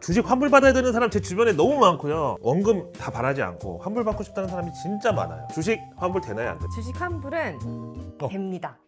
주식 환불 받아야 되는 사람 제 주변에 너무 많고요. 원금 다 바라지 않고 환불 받고 싶다는 사람이 진짜 많아요. 주식 환불 되나요 안 돼요? 주식 환불은 어. 됩니다.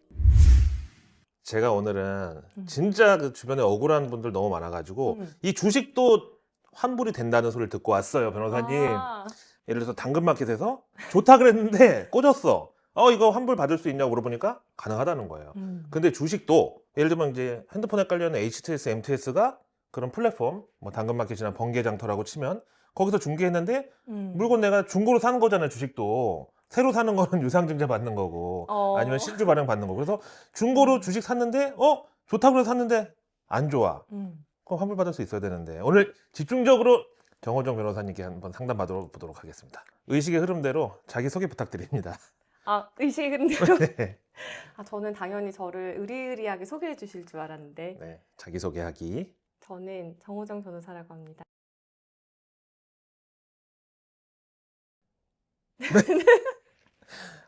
제가 오늘은 음. 진짜 그 주변에 억울한 분들 너무 많아가지고 음. 이 주식도 환불이 된다는 소리를 듣고 왔어요 변호사님. 아, 예를 들어서 당근마켓에서 좋다 그랬는데 꽂았어. 어 이거 환불 받을 수 있냐고 물어보니까 가능하다는 거예요. 음. 근데 주식도 예를 들면 이제 핸드폰에 깔려있는 HTS, MTS가 그런 플랫폼 뭐 당근마켓이나 번개장터라고 치면 거기서 중개했는데 음. 물건 내가 중고로 사는 거잖아요 주식도. 새로 사는 거는 유상증자 받는 거고 어. 아니면 신주 발행 받는 거고 그래서 중고로 주식 샀는데 어? 좋다고 해서 샀는데 안 좋아. 음. 그럼 환불 받을 수 있어야 되는데. 오늘 집중적으로 정호정 변호사님께 한번 상담 받아보도록 하겠습니다. 의식의 흐름대로 자기 소개 부탁드립니다. 아 의식의 흐름대로. 네, 아 저는 당연히 저를 의리의리하게 소개해 주실 줄 알았는데. 네 자기 소개하기 저는 정호정 변호사라고 합니다.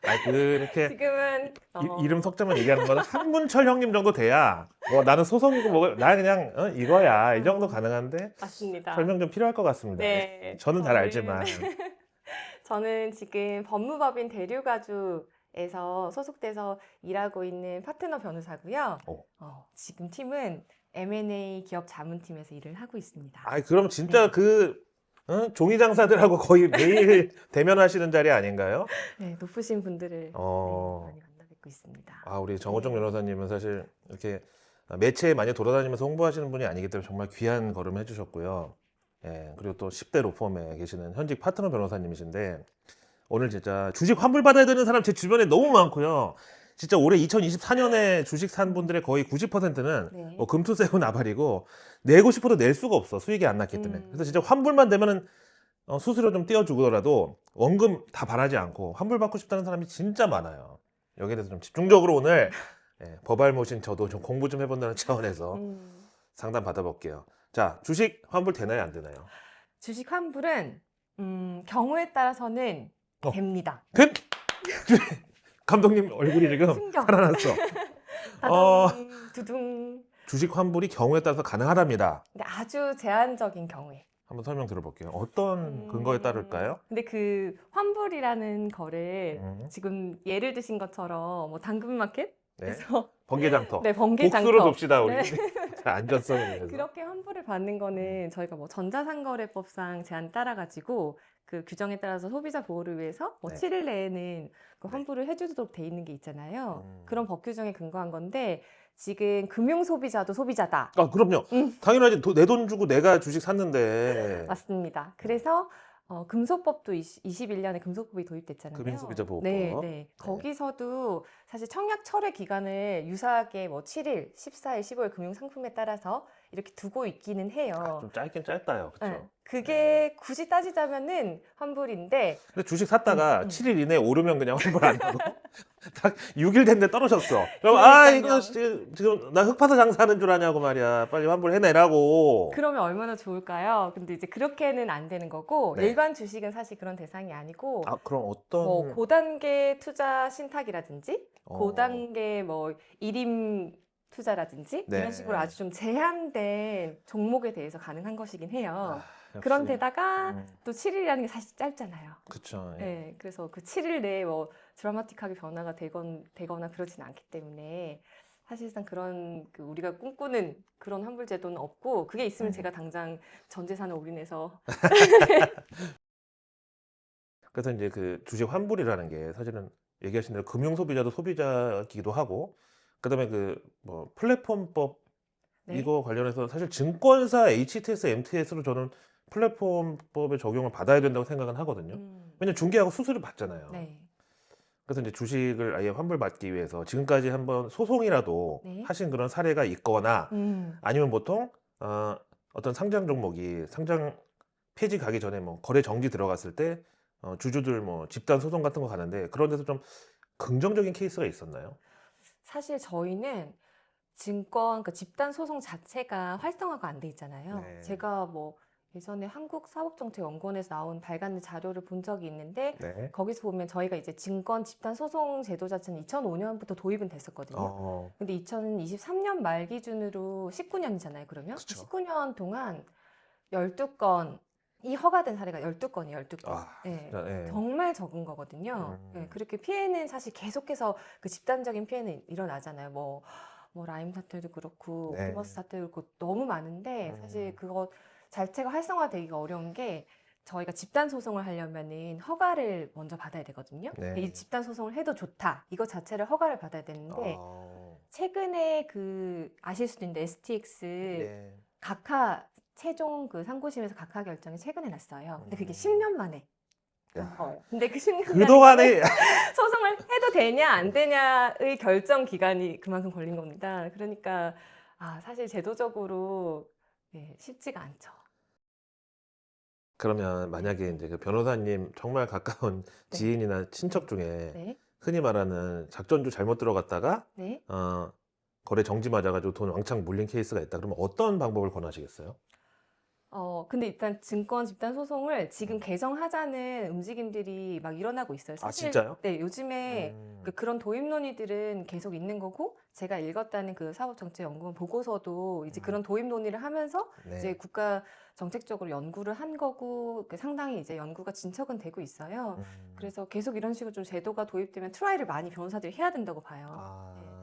아 그렇게 지금은 어, 이, 이름 석자만 얘기하는 거는 한문철 형님 정도 돼야 뭐 나는 소송이고 뭐나 그냥 어, 이거야 이 정도 가능한데 맞습니다. 설명 좀 필요할 것 같습니다. 네, 저는 잘 저는- 알지만 저는 지금 법무법인 대류가주에서 소속돼서 일하고 있는 파트너 변호사고요. 오. 어, 지금 팀은 M&A 기업 자문팀에서 일을 하고 있습니다. 아 그럼 네. 진짜 그 어? 종이 장사들하고 거의 매일 대면하시는 자리 아닌가요? 네, 높으신 분들을 어. 네, 많이 만나 뵙고 있습니다. 아 우리 정호정 네. 변호사님은 사실 이렇게 매체에 많이 돌아다니면서 홍보하시는 분이 아니기 때문에 정말 귀한 걸음 해주셨고요. 예, 그리고 또 10대 로펌에 계시는 현직 파트너 변호사님이신데 오늘 진짜 주식 환불 받아야 되는 사람 제 주변에 너무 많고요. 진짜 올해 2024년에 주식 산 분들의 거의 90%는 네. 뭐 금투세고 나발이고 내고 싶어도 낼 수가 없어 수익이 안 났기 때문에 음. 그래서 진짜 환불만 되면은 어, 수수료 좀 떼어주더라도 원금 다 바라지 않고 환불 받고 싶다는 사람이 진짜 많아요 여기에 대해서 좀 집중적으로 오늘 예, 법알 모신 저도 좀 공부 좀 해본다는 차원에서 음, 상담 받아볼게요 자 주식 환불 되나요 안 되나요 주식 환불은 음, 경우에 따라서는 어. 됩니다. 된 감독님 얼굴이 지금 충격. 살아났어 어. 두둥. 주식 환불이 경우에 따라서 가능하답니다 근데 아주 제한적인 경우에. 한번 설명 들어볼게요 어떤 음, 근거에 따를까요 근데 그 환불이라는 거를 음, 지금 예를 드신 것처럼 뭐 당근마켓에서 네. 번개장터 네, 번개장터 복수로 둡시다 우리 네. 안전성을 위해서 그렇게 환불을 받는 거는 저희가 뭐 전자상거래법상 제한 따라 가지고 그 규정에 따라서 소비자 보호를 위해서 뭐 네. 7일 내에는 그 네. 환불을 해주도록 돼 있는 게 있잖아요. 음. 그런 법 규정에 근거한 건데 지금 금융 소비자도 소비자다. 아 그럼요 음. 당연하지 내 돈 주고 내가 주식 샀는데 맞습니다. 그래서 어, 금소법도 20, 21년에 금소법이 도입됐잖아요. 금융소비자보호법. 네, 네. 거기서도 사실 청약 철회 기간을 유사하게 뭐 7일, 14일, 15일 금융 상품에 따라서 이렇게 두고 있기는 해요. 아, 좀 짧긴 짧다요 그렇죠 네. 그게 굳이 따지자면은 환불인데 근데 주식 샀다가 음, 음. 7일 이내 오르면 그냥 환불 안 하고 딱 6일 됐는데 떨어졌어 그럼 아. 이거 지- 지금 나 흑파사 장사하는 줄 아냐고 말이야 빨리 환불해내라고 그러면 얼마나 좋을까요? 근데 이제 그렇게는 안 되는 거고 네. 일반 주식은 사실 그런 대상이 아니고 아 그럼 어떤 뭐 고단계 투자 신탁이라든지 어, 고단계 뭐 일임 투자라든지 네. 이런 식으로 아주 좀 제한된 종목에 대해서 가능한 것이긴 해요. 아, 역시. 그런데다가 음, 또 7일이라는 게 사실 짧잖아요. 그쵸 예. 네, 그래서 그 7일 내에 뭐 드라마틱하게 변화가 되건, 되거나 그러진 않기 때문에 사실상 그런 그 우리가 꿈꾸는 그런 환불 제도는 없고 그게 있으면 음. 제가 당장 전 재산을 올인해서 그래서 이제 그 주식 환불이라는 게 사실은 얘기하신 대로 금융 소비자도 소비자기도 하고 그다음에 그 뭐 플랫폼법 네. 이거 관련해서 사실 증권사 HTS, MTS로 저는 플랫폼법의 적용을 받아야 된다고 생각은 하거든요. 음, 왜냐 면 중개하고 수수료 받잖아요. 네. 그래서 이제 주식을 아예 환불받기 위해서 지금까지 한번 소송이라도 네. 하신 그런 사례가 있거나 음, 아니면 보통 어, 어떤 상장 종목이 상장 폐지 가기 전에 뭐 거래 정지 들어갔을 때 어, 주주들 뭐 집단 소송 같은 거 가는데 그런 데서 좀 긍정적인 케이스가 있었나요? 사실 저희는 증권 그 집단 소송 자체가 활성화가 안 돼 있잖아요. 네. 제가 뭐 예전에 한국 사법정책연구원에서 나온 발간된 자료를 본 적이 있는데 네. 거기서 보면 저희가 이제 증권 집단 소송 제도 자체는 2005년부터 도입은 됐었거든요. 어, 근데 2023년 말 기준으로 19년이잖아요. 그러면 그쵸. 19년 동안 12건 이 허가된 사례가 12건이에요, 12건. 아, 네. 예. 정말 적은 거거든요. 음. 네, 그렇게 피해는 사실 계속해서 그 집단적인 피해는 일어나잖아요. 뭐, 뭐 라임 사태도 그렇고 네. 피버스 사태도 그렇고 너무 많은데 음. 사실 그거 자체가 활성화되기가 어려운 게 저희가 집단 소송을 하려면은 허가를 먼저 받아야 되거든요. 네. 이 집단 소송을 해도 좋다. 이거 자체를 허가를 받아야 되는데 아, 최근에 그 아실 수도 있는데 STX 네. 각하 최종 그 상고심에서 각하 결정이 최근에 났어요. 근데 그게 음. 10년 만에 야. 난 거예요. 근데 그 10년 그동안에 소송을 해도 되냐 안 되냐의 결정 기간이 그만큼 걸린 겁니다. 그러니까 아 사실 제도적으로 예, 쉽지가 않죠. 그러면 만약에 이제 그 변호사님 정말 가까운 네. 지인이나 친척 중에 네, 흔히 말하는 작전주 잘못 들어갔다가 네. 어, 거래 정지 맞아가지고 돈 왕창 물린 케이스가 있다. 그러면 어떤 방법을 권하시겠어요? 어 근데 일단 증권 집단 소송을 지금 개정하자는 움직임들이 막 일어나고 있어요. 아, 사실 진짜요? 네 요즘에 음. 그 그런 도입 논의들은 계속 있는 거고 제가 읽었다는 그 사법정책연구원 보고서도 이제 음. 그런 도입 논의를 하면서 네. 이제 국가 정책적으로 연구를 한 거고 그 상당히 이제 연구가 진척은 되고 있어요. 음. 그래서 계속 이런 식으로 좀 제도가 도입되면 트라이를 많이 변호사들이 해야 된다고 봐요. 아,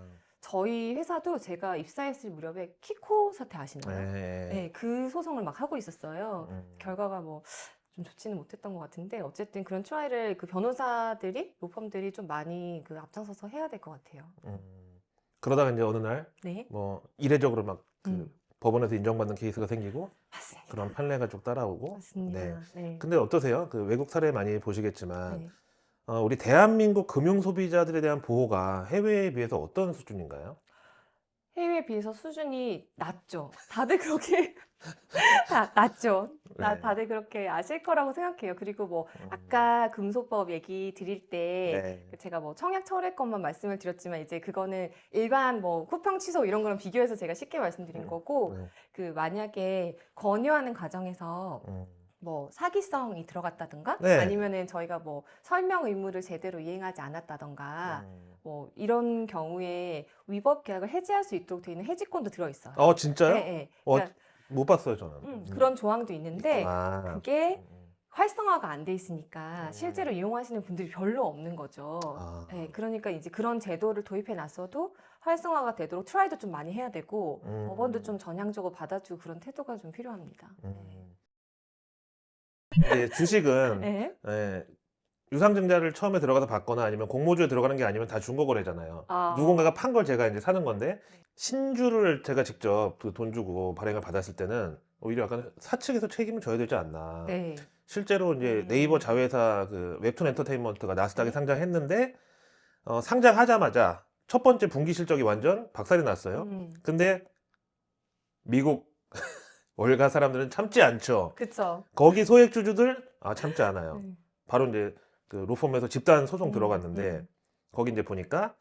저희 회사도 제가 입사했을 무렵에 키코 사태 아시나요? 네. 네, 그 소송을 막 하고 있었어요. 음. 결과가 뭐 좀 좋지는 못했던 것 같은데 어쨌든 그런 트라이를 그 변호사들이 로펌들이 좀 많이 그 앞장서서 해야 될 것 같아요. 음. 그러다가 이제 어느 날 네, 뭐 이례적으로 막 그 음. 법원에서 인정받는 케이스가 생기고 맞습니다. 그런 판례가 쭉 따라오고 맞습니다. 네. 네. 근데 어떠세요? 그 외국 사례 많이 보시겠지만 네. 어, 우리 대한민국 금융 소비자들에 대한 보호가 해외에 비해서 어떤 수준인가요? 해외에 비해서 수준이 낮죠. 다들 그렇게 다, 낮죠. 나 네. 다들 그렇게 아실 거라고 생각해요. 그리고 뭐 음. 아까 금소법 얘기 드릴 때 네. 제가 뭐 청약 철회 것만 말씀을 드렸지만 이제 그거는 일반 뭐 쿠팡 취소 이런 거랑 비교해서 제가 쉽게 말씀드린 음, 거고 네. 그 만약에 권유하는 과정에서 음. 뭐 사기성이 들어갔다든가 네. 아니면은 저희가 뭐 설명 의무를 제대로 이행하지 않았다던가 음. 뭐 이런 경우에 위법 계약을 해지할 수 있도록 되어 있는 해지권도 들어 있어요. 어 진짜요? 네, 네. 어, 그러니까 못 봤어요 저는. 음, 음. 그런 조항도 있는데 아. 그게 음. 활성화가 안 돼 있으니까 음. 실제로 이용하시는 분들이 별로 없는 거죠. 아. 네, 그러니까 이제 그런 제도를 도입해 놨어도 활성화가 되도록 트라이도 좀 많이 해야 되고 음. 법원도 좀 전향적으로 받아주고 그런 태도가 좀 필요합니다. 음. 이제 주식은 네. 예, 유상증자를 처음에 들어가서 받거나 아니면 공모주에 들어가는 게 아니면 다 중고거래잖아요. 아. 누군가가 판 걸 제가 이제 사는 건데 네. 신주를 제가 직접 그 돈 주고 발행을 받았을 때는 오히려 약간 사측에서 책임을 져야 되지 않나. 네. 실제로 이제 음. 네이버 자회사 그 웹툰 엔터테인먼트가 나스닥에 네. 상장했는데 어, 상장하자마자 첫 번째 분기 실적이 완전 박살이 났어요. 음, 근데 미국 월가 사람들은 참지 않죠. 그쵸. 거기 소액 주주들 아 참지 않아요. 네. 바로 이제 그 로펌에서 집단 소송 음, 들어갔는데 음. 거기 이제 보니까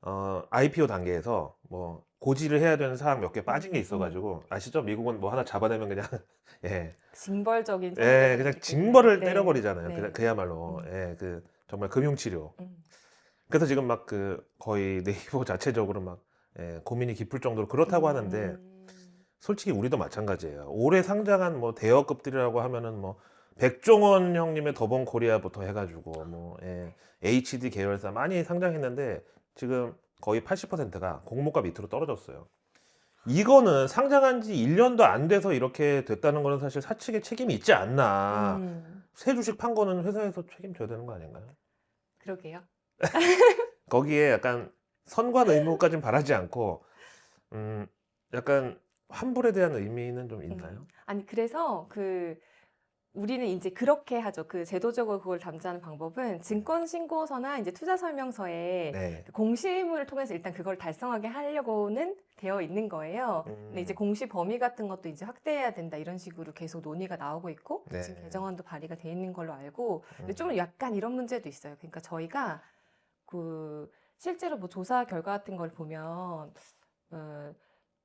어 IPO 단계에서 뭐 고지를 해야 되는 사항 몇 개 빠진 게 음, 있어가지고 아시죠? 미국은 뭐 하나 잡아내면 그냥 예, 징벌적인 예 그냥 징벌을. 네. 때려버리잖아요. 네. 그냥 그야 말로 음. 예, 그 정말 금융치료. 음. 그래서 지금 막 그 거의 네이버 자체적으로 막 예, 고민이 깊을 정도로 그렇다고 하는데 음. 솔직히 우리도 마찬가지예요. 올해 상장한 뭐 대여급들이라고 하면은 뭐 백종원 형님의 더본 코리아부터 해가지고 뭐 예, HD 계열사 많이 상장했는데 지금 거의 80%가 공모가 밑으로 떨어졌어요. 이거는 상장한 지 1년도 안 돼서 이렇게 됐다는 거는 사실 사측의 책임이 있지 않나. 음, 새 주식 판 거는 회사에서 책임져야 되는 거 아닌가요? 그러게요. 거기에 약간 선관 의무까지는 바라지 않고 음 약간 환불에 대한 의미는 좀 있나요? 음. 아니 그래서 그 우리는 이제 그렇게 하죠. 그 제도적으로 그걸 담자는 방법은 증권 신고서나 이제 투자 설명서에 네. 그 공시 의무를 통해서 일단 그걸 달성하게 하려고는 되어 있는 거예요. 근데 이제 음. 공시 범위 같은 것도 이제 확대해야 된다 이런 식으로 계속 논의가 나오고 있고 네. 지금 개정안도 발의가 돼 있는 걸로 알고 근데 음. 좀 약간 이런 문제도 있어요. 그러니까 저희가 그 실제로 뭐 조사 결과 같은 걸 보면 어,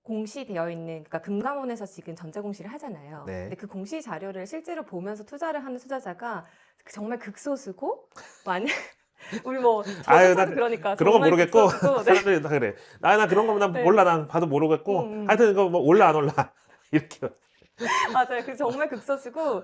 공시되어 있는 그러니까 금감원에서 지금 전자 공시를 하잖아요. 네. 근데 그 공시 자료를 실제로 보면서 투자를 하는 투자자가 그 정말 극소수고 만약 우리 뭐 아유, 나 그러니까 그런 거 모르겠고 극소수고, 네. 사람들이 다 그래. 나나 그런 거난 네. 몰라 난 봐도 모르겠고 음, 음. 하여튼 이거 뭐 올라 안 올라 이렇게 맞아요. 그 정말 극소수고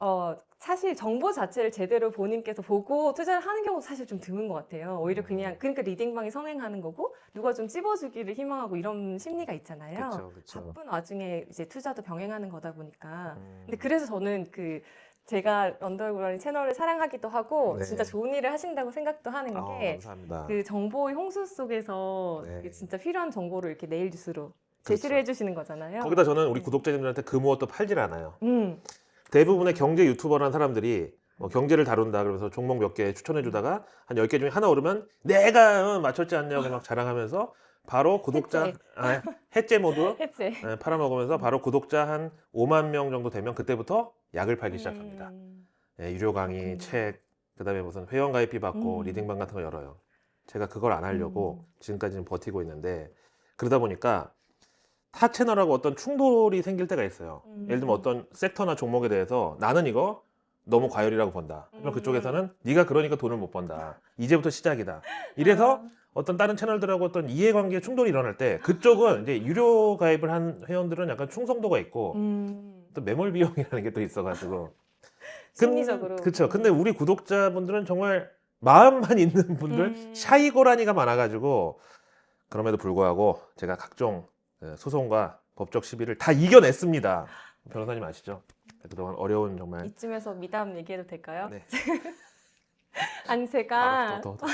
어 사실 정보 자체를 제대로 본인께서 보고 투자를 하는 경우도 사실 좀 드문 것 같아요. 오히려 음. 그냥 그러니까 리딩방이 선행하는 거고 누가 좀 찝어주기를 희망하고 이런 심리가 있잖아요. 그렇죠, 그렇죠. 바쁜 와중에 이제 투자도 병행하는 거다 보니까. 음. 근데 그래서 저는 그 제가 런던고라니 채널을 사랑하기도 하고 네. 진짜 좋은 일을 하신다고 생각도 하는 아, 게. 그 정보의 홍수 속에서 네. 진짜 필요한 정보를 이렇게 네일 뉴스로 그렇죠. 제시를 해주시는 거잖아요. 거기다 저는 우리 음. 구독자님들한테 그 무엇도 팔질 않아요. 음, 대부분의 경제 유튜버라는 사람들이 뭐 경제를 다룬다 그러면서 종목 몇 개 추천해 주다가 한 10개 중에 하나 오르면 내가 어, 맞췄지 않냐고 막 자랑하면서 바로 구독자 해체. 아, 해제 모드 해체. 예, 팔아먹으면서 바로 구독자 한 5만 명 정도 되면 그때부터 약을 팔기 시작합니다. 음, 예, 유료 강의, 그렇군요. 책, 그다음에 무슨 회원 가입비 받고 음. 리딩방 같은 거 열어요. 제가 그걸 안 하려고 음. 지금까지는 버티고 있는데 그러다 보니까 타 채널하고 어떤 충돌이 생길 때가 있어요. 음. 예를 들면 어떤 섹터나 종목에 대해서 나는 이거 너무 과열이라고 본다. 그럼 음. 그쪽에서는 네가 그러니까 돈을 못 번다. 이제부터 시작이다. 이래서 아, 어떤 다른 채널들하고 어떤 이해관계 충돌이 일어날 때 그쪽은 이제 유료 가입을 한 회원들은 약간 충성도가 있고 음, 또 매몰 비용이라는 게 또 있어가지고 심리적으로. 그렇죠. 근데 우리 구독자분들은 정말 마음만 있는 분들 음. 샤이 고라니가 많아가지고 그럼에도 불구하고 제가 각종 예, 소송과 법적 시비를 다 이겨냈습니다. 변호사님 아시죠? 그동안 어려운 정말 이쯤에서 미담 얘기해도 될까요? 네. 아니 제가 더, 더, 더.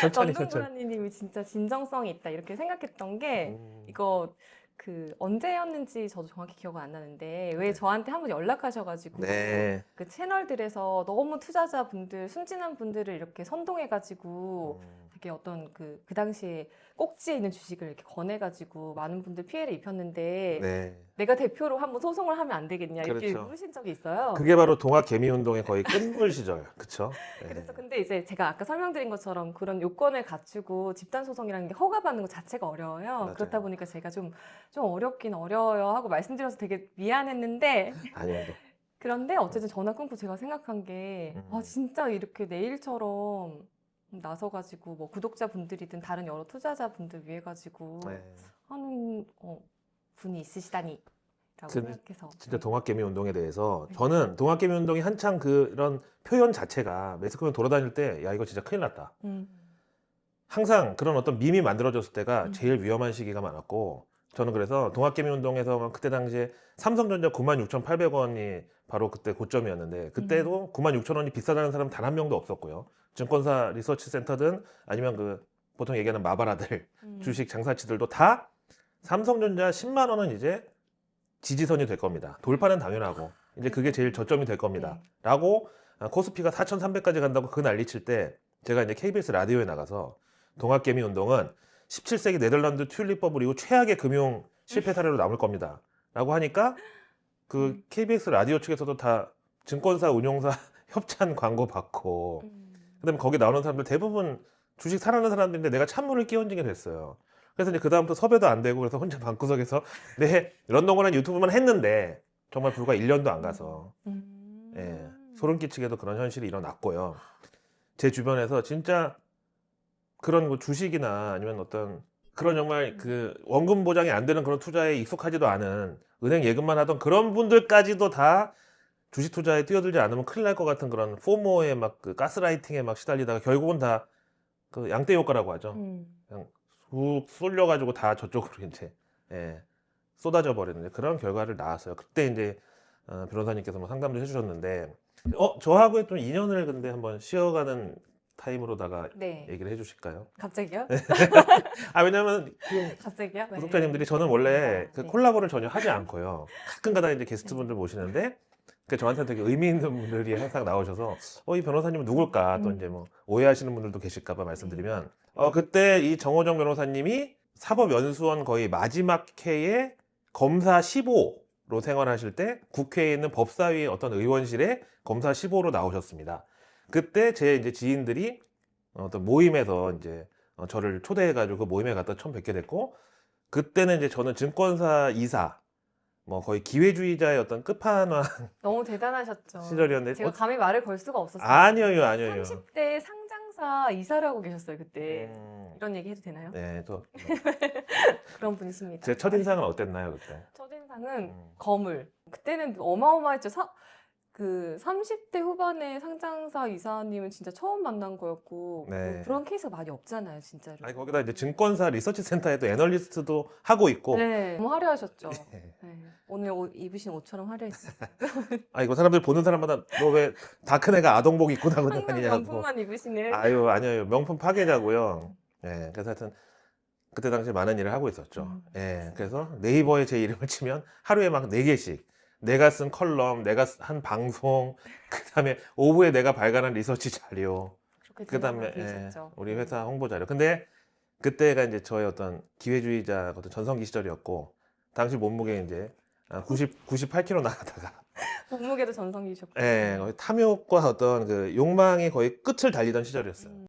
천천히 천천히. 런던고라니님이 진짜 진정성이 있다 이렇게 생각했던 게 음, 이거 그 언제였는지 저도 정확히 기억은 안 나는데 왜 네. 저한테 한 번 연락하셔가지고 네. 그 채널들에서 너무 투자자분들 순진한 분들을 이렇게 선동해가지고 음, 되게 어떤 그, 그 당시에 꼭지에 있는 주식을 이렇게 권해가지고 많은 분들 피해를 입혔는데 네. 내가 대표로 한번 소송을 하면 안 되겠냐 이렇게 그렇죠. 물으신 적이 있어요. 그게 바로 동학 개미 운동의 거의 끝물 시절, 그렇죠? 그래서 근데 이제 제가 아까 설명드린 것처럼 그런 요건을 갖추고 집단 소송이라는 게 허가받는 것 자체가 어려워요. 맞아요. 그렇다 보니까 제가 좀 좀 어렵긴 어려워요 하고 말씀드려서 되게 미안했는데 아니요. 그런데 어쨌든 전화 끊고 제가 생각한 게 음. 아, 진짜 이렇게 내일처럼 나서가지고 뭐 구독자분들이든 다른 여러 투자자분들 위해 가지고 네. 하는 어, 분이 있으시다니 라고 근데 생각해서 진짜 동학개미 운동에 대해서 네. 저는 동학개미 운동이 한창 그런 표현 자체가 매스컴에 돌아다닐 때 야 이거 진짜 큰일 났다. 음. 항상 그런 어떤 밈이 만들어졌을 때가 음. 제일 위험한 시기가 많았고 저는 그래서 동학개미 운동에서 그때 당시에 삼성전자 96,800원이 바로 그때 고점이었는데 그때도 음. 96,000원이 비싸다는 사람 단 한 명도 없었고요. 증권사 리서치 센터든 아니면 그 보통 얘기하는 마바라들 음. 주식 장사치들도 다 삼성전자 10만 원은 이제 지지선이 될 겁니다. 돌파는 당연하고 이제 그게 제일 저점이 될 겁니다. 네. 라고 아, 코스피가 4,300까지 간다고 그 난리 칠 때 제가 이제 KBS 라디오에 나가서 동학개미 운동은 17세기 네덜란드 튤립 버블 이후 최악의 금융 실패 사례로 남을 겁니다. 라고 하니까 그 음. KBS 라디오 측에서도 다 증권사 운용사 협찬 광고 받고 음. 그다음에 거기 나오는 사람들 대부분 주식 사랑하는 사람들인데 내가 찬물을 끼얹은 게 됐어요. 그래서 이제 그다음부터 섭외도 안 되고 그래서 혼자 방구석에서 내 런던고란 유튜브만 했는데 정말 불과 1년도 안 가서 음. 예, 소름 끼치게도 그런 현실이 일어났고요. 제 주변에서 진짜 그런 뭐 주식이나 아니면 어떤 그런 정말 그 원금 보장이 안 되는 그런 투자에 익숙하지도 않은 은행 예금만 하던 그런 분들까지도 다 주식 투자에 뛰어들지 않으면 큰일 날 것 같은 그런 포모에 막그 가스라이팅에 막 시달리다가 결국은 다 그 양떼 효과라고 하죠. 음. 쑥 쏠려가지고 다 저쪽으로 이제 예, 쏟아져 버리는 그런 결과를 낳았어요. 그때 이제 어, 변호사님께서 뭐 상담도 해주셨는데 어 저하고의 좀 인연을 근데 한번 쉬어가는 타임으로다가 네. 얘기를 해주실까요? 갑자기요? 아 왜냐면 그 갑자기요? 네. 구독자님들이 저는 원래 그 네. 콜라보를 전혀 하지 않고요. 가끔가다 이제 게스트분들 모시는데 그 저한테 되게 의미 있는 분들이 항상 나오셔서 어 이 변호사님은 누굴까 또 음. 이제 뭐 오해하시는 분들도 계실까봐 말씀드리면 어 그때 이 정호정 변호사님이 사법연수원 거의 마지막 회에 검사 15로 생활하실 때 국회에 있는 법사위 어떤 의원실에 검사 15로 나오셨습니다. 그때 제 이제 지인들이 어떤 모임에서 이제 어, 저를 초대해가지고 그 모임에 갔다 처음 뵙게 됐고 그때는 이제 저는 증권사 이사 뭐 거의 기회주의자의 어떤 끝판왕 너무 대단하셨죠. 시절이었는데 제가 어, 감히 말을 걸 수가 없었어요. 아니에요 아니에요 30대 상장사 하고 계셨어요 그때. 음, 이런 얘기 해도 되나요? 네, 또 그런 분이십니다. 제 첫인상은 어땠나요 그때? 첫인상은 음. 거물. 그때는 어마어마했죠. 사, 그 30대 후반의 상장사 이사님은 진짜 처음 만난 거였고 네. 그런 케이스가 많이 없잖아요, 진짜로. 아니 거기다 이제 증권사 리서치 센터에도 애널리스트도 하고 있고. 네, 너무 화려하셨죠. 네. 네. 오늘 옷 입으신 옷처럼 화려했어요. 아 이거 사람들 보는 사람마다 너 왜 다크네가 아동복 입고 나고 항상 다니냐고. 명품만 입으시는. 아유 아니에요 명품 파괴자고요. 예, 그래서 하여튼 그때 당시 많은 일을 하고 있었죠. 음, 예, 그래서 네이버에 제 이름을 치면 하루에 막 네 개씩 내가 쓴 컬럼, 내가 한 방송, 그다음에 오후에 내가 발간한 리서치 자료, 그다음에 예. 우리 회사 홍보 자료. 근데 그때가 이제 저의 어떤 기회주의자 어떤 전성기 시절이었고 당시 몸무게 이제 90 98kg 나가다가 몸무게도 전성기셨고. 예, 탐욕과 어떤 그 욕망이 거의 끝을 달리던 시절이었어요. 음.